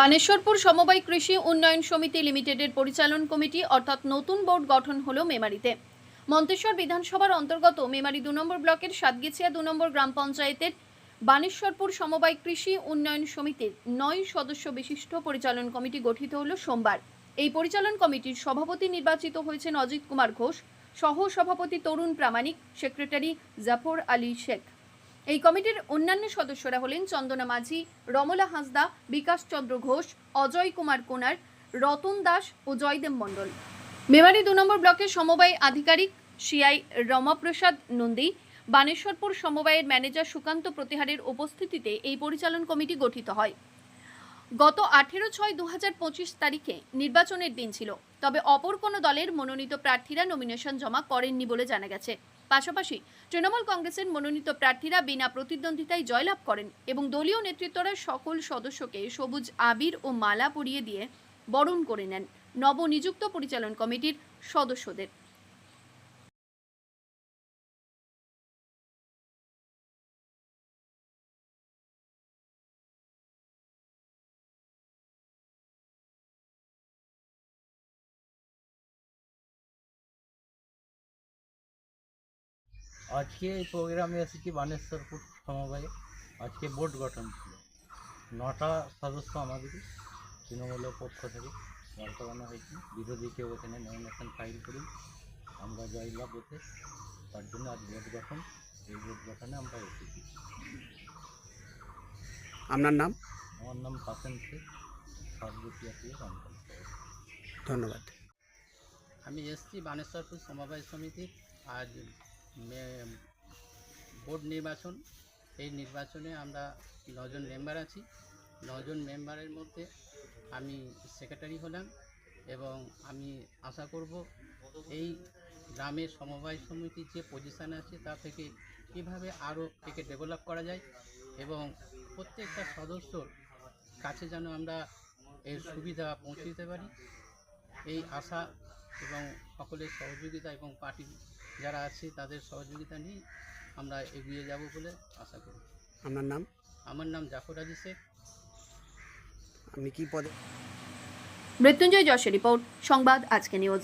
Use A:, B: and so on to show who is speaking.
A: বানেশ্বরপুর সমবায় কৃষি উন্নয়ন সমিতি লিমিটেডের পরিচালন কমিটি, অর্থাৎ নতুন বোর্ড গঠন হলো মেমারিতে। মন্তেশ্বর বিধানসভার অন্তর্গত মেমারি দু নম্বর ব্লকের সাতগেছিয়া দু নম্বর গ্রাম পঞ্চায়েতের বানেশ্বরপুর সমবায় কৃষি উন্নয়ন সমিতির নয় সদস্য বিশিষ্ট পরিচালন কমিটি গঠিত হলো সোমবার। এই পরিচালন কমিটির সভাপতি নির্বাচিত হয়েছেন অজিত কুমার ঘোষ সহ সভাপতি তরুণ প্রামাণিক, সেক্রেটারি জাফর আলী শেখ। এই কমিটির অন্যান্য সদস্যরা হলেন চন্দনা মাঝি, রমলা হাঁসদা, বিকাশ চন্দ্র ঘোষ, অজয় কুমার কোনার, রতন দাস ও জয়দেব মণ্ডল। মেমারি দু নম্বর ব্লকের সমবায় আধিকারিক সিআই রমাপ্রসাদ নন্দী, বানেশ্বরপুর সমবায়ের ম্যানেজার সুকান্ত প্রতিহারের উপস্থিতিতে এই পরিচালন কমিটি গঠিত হয়। গত আঠেরো ছয় দু তারিখে নির্বাচনের দিন ছিল, তবে অপর কোনো দলের মনোনীত প্রার্থীরা নমিনেশন জমা করেননি বলে জানা গেছে। পাশাপাশি তৃণমূল কংগ্রেসের মনোনীত প্রার্থীরা বিনা প্রতিদ্বন্দ্বিতায় জয়লাভ করেন এবং দলীয় নেতৃত্বরা সকল সদস্যকে সবুজ আবির ও মালা পরিয়ে দিয়ে বরণ করে নেন। নবনিযুক্ত পরিচালন কমিটির সদস্যদের।
B: আজকে এই প্রোগ্রামে এসেছি বানেশ্বরপুর সমবায়ে। আজকে বোর্ড গঠন ছিল। নটা সদস্য আমাদের তৃণমূলের পক্ষ থেকে বার করানো হয়েছে। বিরোধীকেও এখানে নমিনেশন ফাইল করি আমরা জয়লাভ হতে তার জন্য আজ বোর্ড গঠন। এই বোর্ড গঠনে আমরা এসেছি।
C: আপনার নাম?
B: আমার নাম কাসেম শেখ। সর্বতিয়া অঞ্চল
C: ধন্যবাদ।
D: আমি এসছি বানেশ্বরপুর সমবায় সমিতির। আজ বোর্ড নির্বাচন। এই নির্বাচনে আমরা নজন মেম্বার আছি। নজন মেম্বারের মধ্যে আমি সেক্রেটারি হলাম এবং আমি আশা করব এই গ্রামের সমবায় সমিতির যে পজিশান আছে তা থেকে কীভাবে আরও একে ডেভেলপ করা যায় এবং প্রত্যেকটা সদস্যর কাছে যেন আমরা এর সুবিধা পৌঁছে দিতে পারি, এই আশা এবং সকলের সহযোগিতা এবং পার্টি যারা আছে তাদের সহযোগিতা নিয়ে আমরা এগিয়ে যাব বলে আশা করি।
C: আপনার নাম?
D: আমার নাম জাফর আজি শেখ।
C: আপনি কি পদে
A: মৃত্যুঞ্জয় যশের রিপোর্ট সংবাদ আজকে নিউজ।